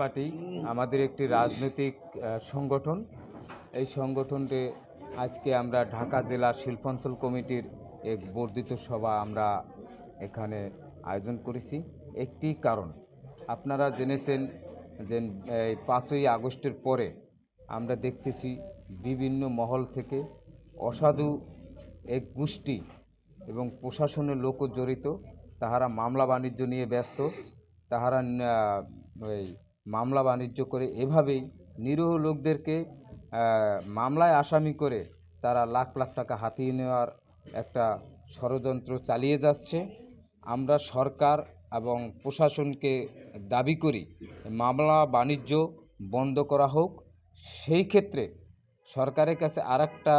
Party আমাদের একটি রাজনৈতিক সংগঠন। এই সংগঠনটি আজকে আমরা ঢাকা জেলা শিল্পাঞ্চল কমিটির এক বর্ধিত সভা আমরা এখানে আয়োজন করেছি। একটি কারণ, আপনারা জেনেছেন যে এই পাঁচই আগস্টের পরে আমরা দেখতেছি বিভিন্ন মহল থেকে অসাধু এক গোষ্ঠী এবং প্রশাসনের লোকও জড়িত। তাহারা মামলা বাণিজ্য নিয়ে ব্যস্ত। তাহারা ওই মামলা বাণিজ্য করে এভাবেই নিরীহ লোকদেরকে মামলায় আসামি করে তারা লাখ লাখ টাকা হাতিয়ে নেওয়ার একটা ষড়যন্ত্র চালিয়ে যাচ্ছে। আমরা সরকার এবং প্রশাসনকে দাবি করি, মামলা বাণিজ্য বন্ধ করা হোক। সেই ক্ষেত্রে সরকারের কাছে আরেকটা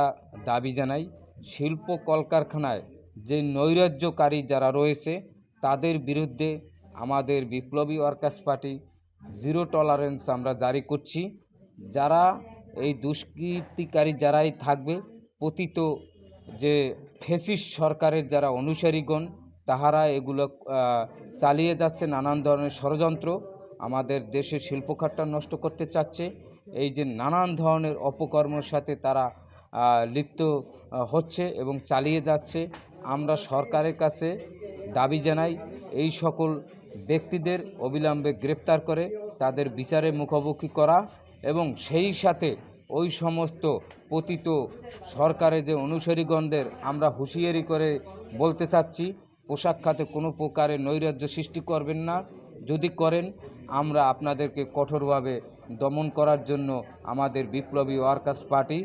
দাবি জানাই, শিল্প কলকারখানায় যে নৈরাজ্যকারী যারা রয়েছে, তাদের বিরুদ্ধে আমাদের বিপ্লবী ওয়ার্কার্স পার্টি জিরো টলারেন্স আমরা জারি করছি। যারা এই দুষ্কৃতিকারী যারাই থাকবে, পতিত যে ফেসিস সরকারের যারা অনুসারীগণ, তাহারা এগুলো চালিয়ে যাচ্ছে নানান ধরনের ষড়যন্ত্র। আমাদের দেশের শিল্পখাতটা নষ্ট করতে চাচ্ছে। এই যে নানান ধরনের অপকর্মের সাথে তারা লিপ্ত হচ্ছে এবং চালিয়ে যাচ্ছে। আমরা সরকারের কাছে দাবি জানাই, এই সকল ব্যক্তিদের অবিলম্বে গ্রেপ্তার করে তাদের বিচারে মুখোমুখি করা এবং সেই সাথে ওই সমস্ত পতিত সরকারের যে অনুসারীগণদের আমরা হুঁশিয়ারি করে বলতে চাচ্ছি, পোশাক খাতে কোনো প্রকারে নৈরাজ্য সৃষ্টি করবেন না। যদি করেন, আমরা আপনাদেরকে কঠোরভাবে দমন করার জন্য আমাদের বিপ্লবী ওয়ার্কার্স পার্টি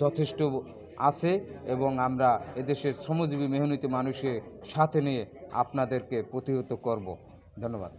যথেষ্ট আছে এবং আমরা এদেশের শ্রমজীবী, মেহনতি মানুষের সাথে নিয়ে আপনাদেরকে প্রতিহত করব। ধন্যবাদ।